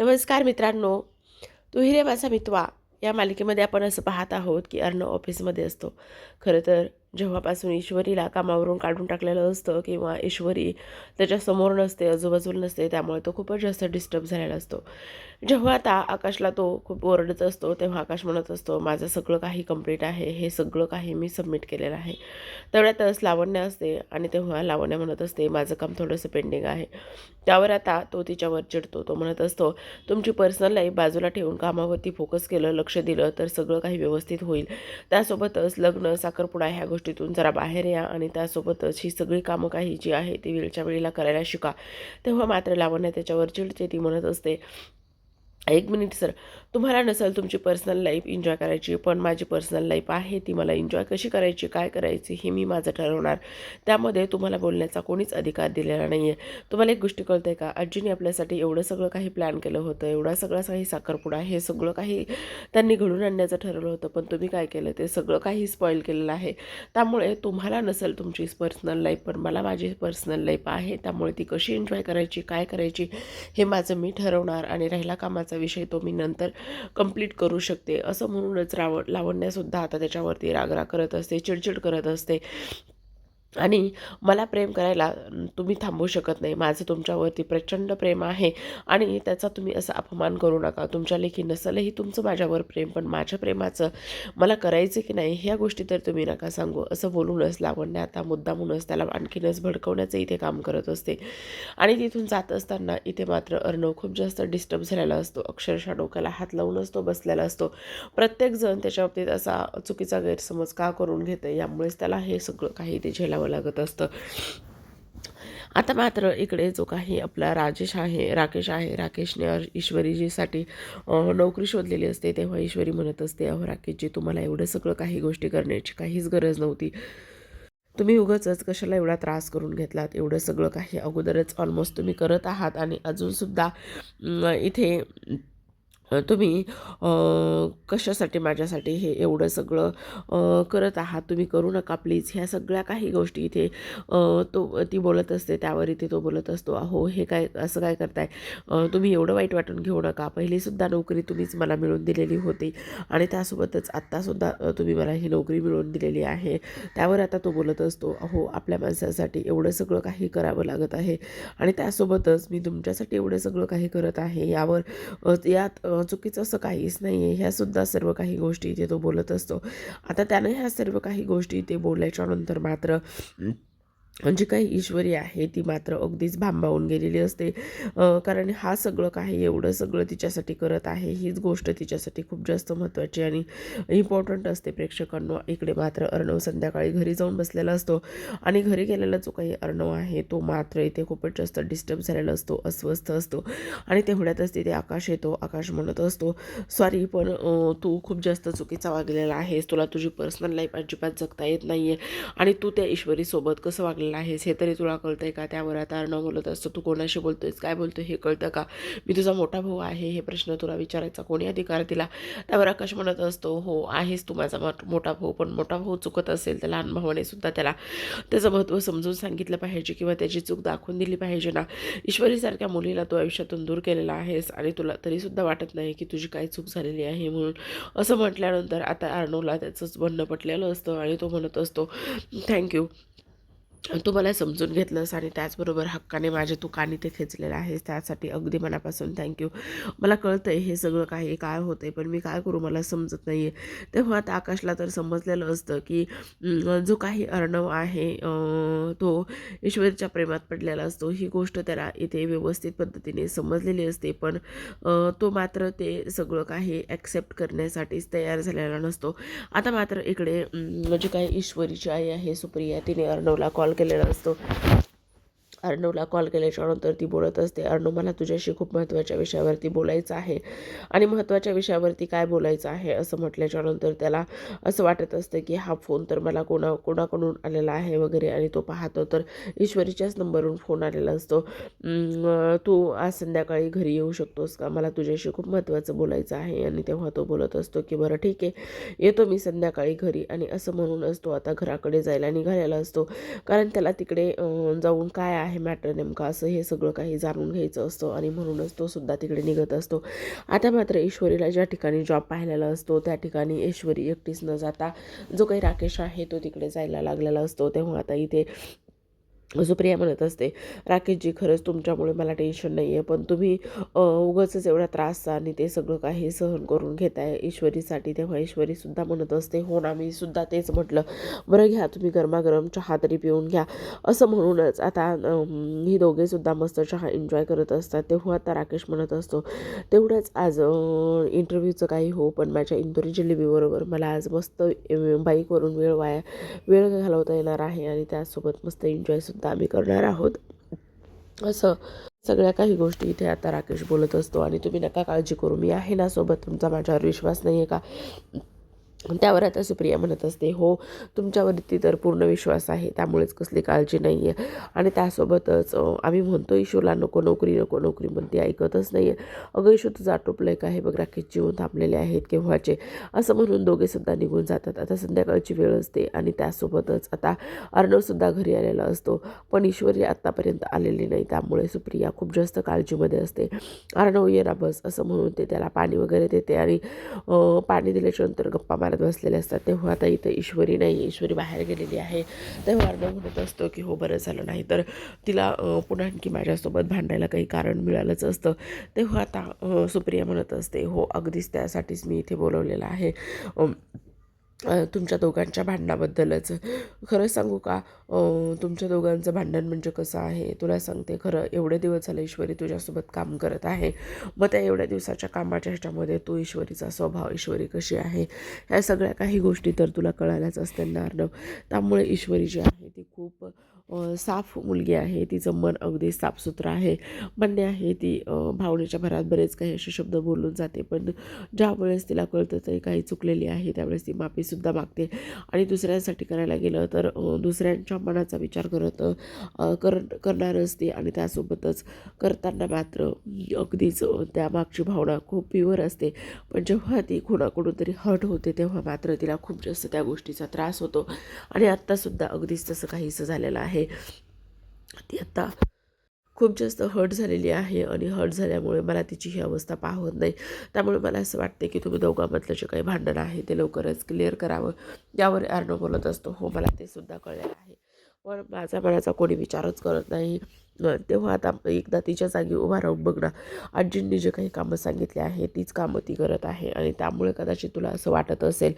नमस्कार मित्रांनो तू हिरे माझा मितवा या मालिकेमध्ये आपण असं पाहत आहोत की अर्णव ऑफिसमध्ये असतो. खरं तर जेव्हापासून ईश्वरीला कामावरून काढून टाकलेलं असतं किंवा ईश्वरी त्याच्यासमोर नसते आजूबाजूला नसते त्यामुळे तो खूपच जास्त डिस्टर्ब झालेला असतो. जेव्हा आता आकाशला तो खूप ओरडत असतो तेव्हा आकाश म्हणत असतो माझं सगळं काही कंप्लीट आहे हे सगळं काही मी सबमिट केलेलं आहे. तेवढ्यातच लावण्य असते आणि तेव्हा लावण्य म्हणत असते माझं काम थोडंसं पेंडिंग आहे. त्यावर आता तो तिच्यावर चिडतो तो म्हणत असतो तुमची पर्सनल लाईफ बाजूला ठेवून कामावरती फोकस केलं लक्ष दिलं तर सगळं काही व्यवस्थित होईल. त्यासोबतच लग्न साखरपुडा ह्या गोष्टीतून जरा बाहेर या आणि त्यासोबतच ही सगळी कामं काही जी आहे ती वेळच्या वेळेला करायला शिका. तेव्हा मात्र लावण्या त्याच्यावर चिडते ती म्हणत असते. एक मिनिट सर तुम्हाला नसेल तुमची पर्सनल लाईफ एन्जॉय करायची पण माझी पर्सनल लाईफ आहे ती मला एन्जॉय कशी करायची काय करायची हे मी माझं ठरवणार. त्यामध्ये तुम्हाला बोलण्याचा कोणीच अधिकार दिलेला नाही आहे तुम्हाला एक गोष्टी कळते का? आजीने आपल्यासाठी एवढं सगळं काही प्लॅन केलं होतं एवढा सगळा काही साखरपुडा हे सगळं काही त्यांनी घडून आणण्याचं ठरवलं होतं पण तुम्ही काय केलं? ते सगळं काही स्पॉईल केलेलं आहे. त्यामुळे तुम्हाला नसेल तुमची पर्सनल लाईफ पण मला माझी पर्सनल लाईफ आहे त्यामुळे ती कशी एन्जॉय करायची काय करायची हे माझं मी ठरवणार आणि राहिला कामाचं विषय तो मी नंतर कंप्लीट करू शकते. असं म्हणूनच राव लावण्यासुद्धा आता त्याच्यावरती रागरा करत असते चिडचिड करत असते. आणि मला प्रेम करायला तुम्ही थांबवू शकत नाही. माझं तुमच्यावरती प्रचंड प्रेम आहे आणि त्याचा तुम्ही असा अपमान करू नका. तुमच्या लेखी नसलंही तुमचं माझ्यावर प्रेम पण माझ्या प्रेमाचं मला करायचं की नाही ह्या गोष्टी तर तुम्ही नका सांगू असं बोलूनच लावण्या आता मुद्दामूनच त्याला आणखीनच भडकवण्याचं इथे काम करत असते. आणि तिथून जात असताना इथे मात्र अर्णव खूप जास्त डिस्टर्ब झालेला असतो. अक्षरशः डोक्याला हात लावूनच तो बसलेला असतो. प्रत्येकजण त्याच्या बाबतीत असा चुकीचा गैरसमज का करून घेते यामुळेच त्याला हे सगळं काही ते करावं लागत असतं. आता मात्र इकडे जो काही आपला राजेश आहे राकेश आहे राकेशने ईश्वरीजीसाठी नोकरी शोधलेली असते तेव्हा ईश्वरी म्हणत असते अहो राकेशजी तुम्हाला एवढं सगळं काही गोष्टी करण्याची काहीच गरज नव्हती. तुम्ही उगाचच कशाला एवढा त्रास करून घेतलात? एवढं सगळं काही अगोदरच ऑलमोस्ट तुम्ही करत आहात आणि अजूनसुद्धा अं, इथे तुम्ही कशासाठी माझ्यासाठी हे एवढं सगळं करत आहात? तुम्ही करू नका प्लीज. ह्या सगळ्या काही गोष्टी इथे तो ती बोलत असते त्यावर इथे तो बोलत असतो अहो हे काय असं काय करताय? तुम्ही एवढं वाईट वाटून घेऊ नका. पहिलीसुद्धा नोकरी तुम्हीच मला मिळून दिलेली होती आणि त्यासोबतच आत्तासुद्धा तुम्ही मला ही नोकरी मिळवून दिलेली आहे. त्यावर आता तो बोलत असतो अहो आपल्या माणसासाठी एवढं सगळं काही करावं लागत आहे आणि त्यासोबतच मी तुमच्यासाठी एवढं सगळं काही करत आहे. यावर यात चुकीचं असं काहीच नाही आहे ह्यासुद्धा सर्व काही गोष्टी इथे तो बोलत असतो. आता त्यानं ह्या सर्व काही गोष्टी इथे बोलल्याच्यानंतर मात्र जी म्हणजे काही ईश्वरी आहे ती मात्र अगदीच भांबावून गेलेली असते. कारण हा सगळं काही एवढं सगळं तिच्यासाठी करत आहे हीच गोष्ट तिच्यासाठी खूप जास्त महत्त्वाची आणि इम्पॉर्टंट असते. प्रेक्षकांना इकडे मात्र अर्णव संध्याकाळी घरी जाऊन बसलेला असतो आणि घरी गेलेला जो काही अर्णव आहे तो मात्र इथे खूपच जास्त डिस्टर्ब झालेला असतो अस्वस्थ असतो आणि तेवढ्यातच तिथे आकाश येतो आकाश म्हणत असतो सॉरी पण तू खूप जास्त चुकीचा वागलेला आहेस तुला तुझी पर्सनल लाईफ अजिबात जगता येत नाही आहे आणि तू त्या ईश्वरीसोबत कसं वागलेलं आहेस हे तरी तुला कळतं आहे का? त्यावर आता अर्णव बोलत असतो. तू कोणाशी बोलतोयस? काय बोलतोय? हे कळतं का? मी तुझा मोठा भाऊ आहे. हे प्रश्न तुला विचारायचा कोणी अधिकार दिला? त्यावर आकाश म्हणत असतो हो आहेस तू माझा मोठा भाऊ पण मोठा भाऊ चुकत असेल तर लहान भावाने सुद्धा त्याला त्याचं महत्त्व समजून सांगितलं पाहिजे किंवा त्याची चूक दाखवून दिली पाहिजे ना. ईश्वरीसारख्या मुलीला तू आयुष्यातून दूर केलेला आहेस आणि तुला तरीसुद्धा वाटत नाही की तुझी काय चूक झालेली आहे म्हणून. असं म्हटल्यानंतर आता अर्णवला त्याचंच म्हणणं पटलेलं असतं आणि तो म्हणत असतो थँक्यू तू मला समजून घेतलंस आणि त्याचबरोबर हक्काने माझे तू कानी ते खेचलेलं आहेस. त्यासाठी अगदी मनापासून थँक्यू मला कळतं आहे हे सगळं काही काय होतं आहे पण मी काय करू मला समजत नाही आहे तेव्हा आता आकाशला तर समजलेलं असतं की जो काही अर्णव आहे तो ईश्वरच्या प्रेमात पडलेला असतो. ही गोष्ट त्याला इथे व्यवस्थित पद्धतीने समजलेली असते पण तो मात्र ते सगळं काही ॲक्सेप्ट करण्यासाठीच तयार झालेला नसतो. आता मात्र इकडे जे काही ईश्वरीची आई आहे सुप्रिया तिने अर्णवला कॉल केलेला असतो अर्णवला कॉल केल्याच्यानंतर ती बोलत असते अर्णव मला तुझ्याशी खूप महत्त्वाच्या विषयावरती बोलायचं आहे आणि महत्त्वाच्या विषयावरती काय बोलायचं आहे? असं म्हटल्याच्यानंतर त्याला असं वाटत असतं की हा फोन तर मला कोणा कोणाकडून आलेला आहे वगैरे आणि तो पाहतो तर ईश्वरीच्याच नंबरवरून फोन आलेला असतो. तू आज संध्याकाळी घरी येऊ शकतोस का? मला तुझ्याशी खूप महत्त्वाचं बोलायचं आहे. आणि तेव्हा तो बोलत असतो की बरं ठीक आहे. येतो मी संध्याकाळी घरी. आणि असं म्हणून असतो आता घराकडे जायला निघालेला असतो. कारण त्याला तिकडे जाऊन काय आहे आहे मॅटर नेमका असं हे सगळं काही जाणून घ्यायचं असतं आणि म्हणूनच तो सुद्धा तिकडे निघत असतो. आता मात्र ईश्वरीला ज्या ठिकाणी जॉब पाहिलेला असतो त्या ठिकाणी ईश्वरी एकटीच न जाता जो काही राकेश आहे तो तिकडे जायला लागलेला असतो. तेव्हा आता इथे सुप्रिया म्हणत असते राकेशजी खरंच तुमच्यामुळे मला टेन्शन नाही आहे पण तुम्ही उगाचच एवढा त्रास आणि ते सगळं काही सहन करून घेताय ईश्वरीसाठी. तेव्हा ईश्वरीसुद्धा म्हणत असते हो ना मी सुद्धा तेच म्हटलं. बरं घ्या तुम्ही गरमागरम चहा तरी पिऊन घ्या. असं म्हणूनच आता ही दोघेसुद्धा मस्त चहा एन्जॉय करत असतात. तेव्हा आता राकेश म्हणत असतो तेवढंच आज इंटरव्ह्यूचं काही हो पण माझ्या इंदोरी जिलेबीबरोबर मला आज मस्त बाईकवरून वेळ वाया वेळ घालवता येणार आहे आणि त्यासोबत मस्त एन्जॉयसुद्धा आम्ही करणार आहोत. असं सगळ्या काही गोष्टी इथे आता राकेश बोलत असतो. आणि तुम्ही नका काळजी करू. मी आहे ना सोबत. तुमचा माझ्यावर विश्वास नाही आहे का? त्यावर आता सुप्रिया म्हणत असते हो तुमच्यावरती तर पूर्ण विश्वास आहे त्यामुळेच कसली काळजी नाही आहे आणि त्यासोबतच आम्ही म्हणतो ईश्वरला नको नोकरी नको नोकरी म्हणते ऐकतच नाही आहे अगं ईश्वर तुझा आटोपलं का? हे बघ राकेश जीवन थांबलेले आहेत केव्हाचे? असं म्हणून दोघेसुद्धा निघून जातात. आता संध्याकाळची वेळ असते आणि त्यासोबतच आता अर्णवसुद्धा घरी आलेला असतो. पण ईश्वरी आत्तापर्यंत आलेली नाही त्यामुळे सुप्रिया खूप जास्त काळजीमध्ये असते. अर्णव ये ना बस असं म्हणून ते त्याला पाणी वगैरे देते आणि पाणी दिल्याच्या नंतर गप्पा मारत बसलेले असतात तेव्हा आता इथं ईश्वरी नाही ईश्वरी बाहेर गेलेली आहे. तेव्हा अर्णव म्हणत असतो की हो बरं झालं नाही तर तिला पुन्हा आणखी माझ्यासोबत भांडायला काही कारण मिळालंच असतं. तेव्हा आता सुप्रिया म्हणत असते हो अगदीच त्यासाठीच मी इथे बोलवलेलं आहे. तुमच्या दोघांच्या भांडणाबद्दलच. खरं सांगू का? तुमच्या दोघांचं भांडण म्हणजे कसं आहे? तुला सांगते खरं एवढे दिवस झाले ईश्वरी तुझ्यासोबत काम करत आहे. मग त्या एवढ्या दिवसाच्या कामाच्या ह्याच्यामध्ये तू ईश्वरीचा स्वभाव ईश्वरी कशी आहे? ह्या सगळ्या काही गोष्टी तर तुला कळायलाच असतील ना अर्णव त्यामुळे ईश्वरी जी आहे ती खूप साफ मुलगी आहे तिचं मन अगदी साफसुथरं आहे. म्हणणे आहे ती भावनेच्या भरात बरेच काही असे शब्द बोलून जाते पण ज्या वेळेस तिला कळतं ते काही चुकलेली आहे त्यावेळेस ती माफीसुद्धा मागते. आणि दुसऱ्यांसाठी करायला गेलं तर दुसऱ्यांच्या मनाचा विचार करत कर करणार असते आणि त्यासोबतच करताना मात्र अगदीच त्यामागची भावना खूप प्युअर असते. पण जेव्हा ती कुणाकडून तरी हट होते तेव्हा मात्र तिला खूप जास्त त्या गोष्टीचा त्रास होतो. आणि आत्तासुद्धा अगदीच तसं काहीसं झालेलं आहे. ती आत्ता खूप जास्त हर्ट झालेली आहे आणि हर्ट झाल्यामुळे मला तिची ही अवस्था पाहत नाही. त्यामुळे मला असं वाटते की तुम्ही दोघांमधलं जे काही भांडण आहे ते लवकरच क्लिअर करावं. यावर अर्णव बोलत असतो हो मला ते सुद्धा कळलेलं आहे. पण माझा मनाचा कोणी विचारच करत नाही. तेव्हा आता एकदा तिच्या जागी उभा राहून बघ ना आजींनी जे काही कामं सांगितले आहे तीच कामं ती करत आहे आणि त्यामुळे कदाचित तुला असं वाटत असेल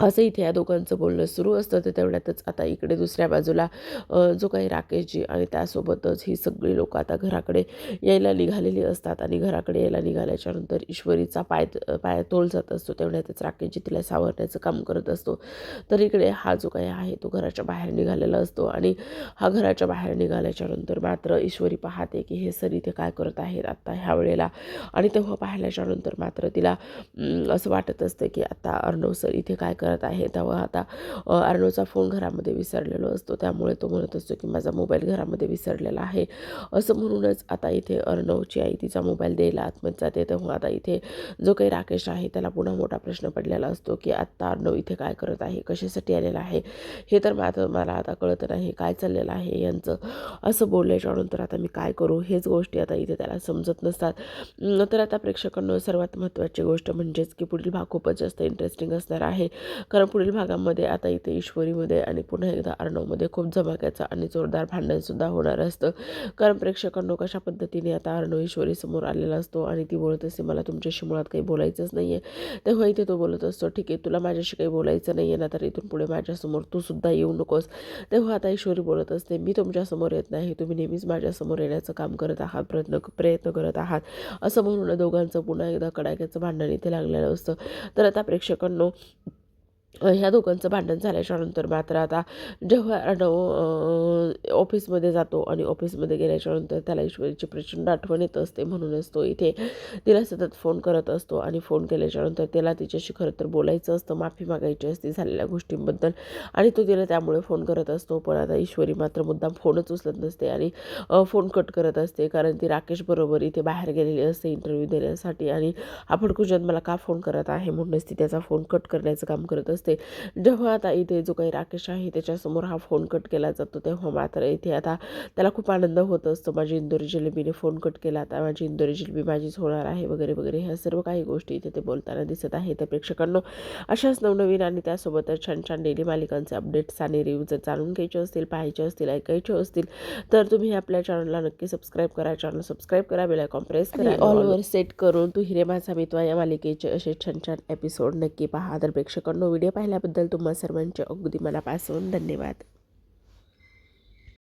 असं इथे या दोघांचं बोलणं सुरू असतं. तर तेवढ्यातच आता इकडे दुसऱ्या बाजूला जो काही राकेशजी आणि त्यासोबतच ही सगळी लोकं आता घराकडे यायला निघालेली असतात. आणि घराकडे यायला निघाल्याच्यानंतर ईश्वरीचा पाय पाय तोल जात असतो. तेवढ्यातच राकेशजी तिला सावरण्याचं काम करत असतो. तर इकडे हा जो काही आहे तो घराच्या बाहेर निघालेला असतो. आणि हा घराच्या बाहेर निघाल्याच्यानंतर मात्र ईश्वरी पाहते की हे सर इथे काय करत आहेत आत्ता ह्या वेळेला. आणि तेव्हा पाहिल्याच्यानंतर मात्र तिला असं वाटत असतं की आत्ता अर्णव सर इथे काय करत आहे. तेव्हा आता अर्णवचा फोन घरामध्ये विसरलेलो असतो. त्यामुळे तो म्हणत असतो की माझा मोबाईल घरामध्ये विसरलेला आहे. असं म्हणूनच आता इथे अर्णवची आई तिचा मोबाईल द्यायला आतमध्ये जाते. तेव्हा आता इथे जो काही राकेश आहे त्याला पुन्हा मोठा प्रश्न पडलेला असतो की आत्ता अर्णव इथे काय करत आहे? कशासाठी आलेला आहे? हे तर मात्र मला आता कळत नाही. काय चाललेलं आहे यांचं? असं बोलल्याच्या नंतर आता मी काय करू? हेच गोष्टी आता इथे त्याला समजत नसतात. तर आता प्रेक्षकांना सर्वात महत्त्वाची गोष्ट म्हणजेच की पुढील भाग खूपच जास्त इंटरेस्टिंग असणार आहे. कारण पुढील भागामध्ये आता इथे ईश्वरीमध्ये आणि पुन्हा एकदा अर्णवमध्ये खूप झमाक्याचं आणि जोरदार भांडणसुद्धा होणार असतं. कारण प्रेक्षकांनो कशा पद्धतीने आता अर्णव ईश्वरीसमोर आलेला असतो आणि ती बोलत असते मला तुमच्याशी मुळात काही बोलायचंच नाही आहे तेव्हा इथे तो बोलत असतो ठीक आहे तुला माझ्याशी काही बोलायचं नाही आहे ना तर इथून पुढे माझ्यासमोर तू सुद्धा येऊ नकोस. तेव्हा आता ईश्वरी बोलत असते मी तुमच्यासमोर येत नाही तुम्ही नेहमीच माझ्यासमोर येण्याचं काम करत आहात प्रयत्न प्रयत्न करत आहात. असं म्हणून दोघांचं पुन्हा एकदा कडाक्याचं भांडण इथे लागलेलं असतं. तर आता प्रेक्षकांनो ह्या दोघांचं भांडण झाल्याच्यानंतर मात्र आता जेव्हा अर्णव ऑफिसमध्ये जातो आणि ऑफिसमध्ये गेल्याच्यानंतर त्याला ईश्वरीची प्रचंड आठवण येत असते. म्हणूनच तो इथे तिला सतत फोन करत असतो आणि फोन केल्याच्यानंतर त्याला तिच्याशी खरं तर बोलायचं असतं माफी मागायची असते झालेल्या गोष्टींबद्दल. आणि तो तिला त्यामुळे फोन करत असतो. पण आता ईश्वरी मात्र मुद्दाम फोनच उचलत नसते आणि फोन कट करत असते. कारण ती राकेशबरोबर इथे बाहेर गेलेली असते इंटरव्ह्यू देण्यासाठी. आणि हा फडकुजन मला का फोन करत आहे? म्हणूनच ती त्याचा फोन कट करण्याचं काम करत असते. असते. जेव्हा आता इथे जो काही राकेश आहे त्याच्यासमोर हा फोन कट केला जातो तेव्हा मात्र इथे आता त्याला खूप आनंद होत असतो. माझी इंदोरी जिलेबीने फोन कट केला आता माझी इंदोरी जिलेबी माझीच होणार आहे वगैरे वगैरे ह्या सर्व काही गोष्टी इथे ते बोलताना दिसत आहे तर प्रेक्षकांनो. अशाच नवनवीन आणि त्यासोबतच छान छान डेली मालिकांचे अपडेट्स आणि रिव्ह्यू जर जाणून घ्यायचे असतील पाहायचे असतील ऐकायचे असतील तर तुम्ही आपल्या चॅनलला नक्की सबस्क्राईब करा. चॅनल सबस्क्राईब करा बेल आयकॉन प्रेस करा ऑलवर सेट करून तू हिरे माझा मित्वा या मालिकेचे असे छान छान एपिसोड नक्की पहा. तर प्रेक्षकांनो व्हिडिओ पाहिल्याबद्दल तुम्हा सर्वांचे अगदी मनापासून धन्यवाद.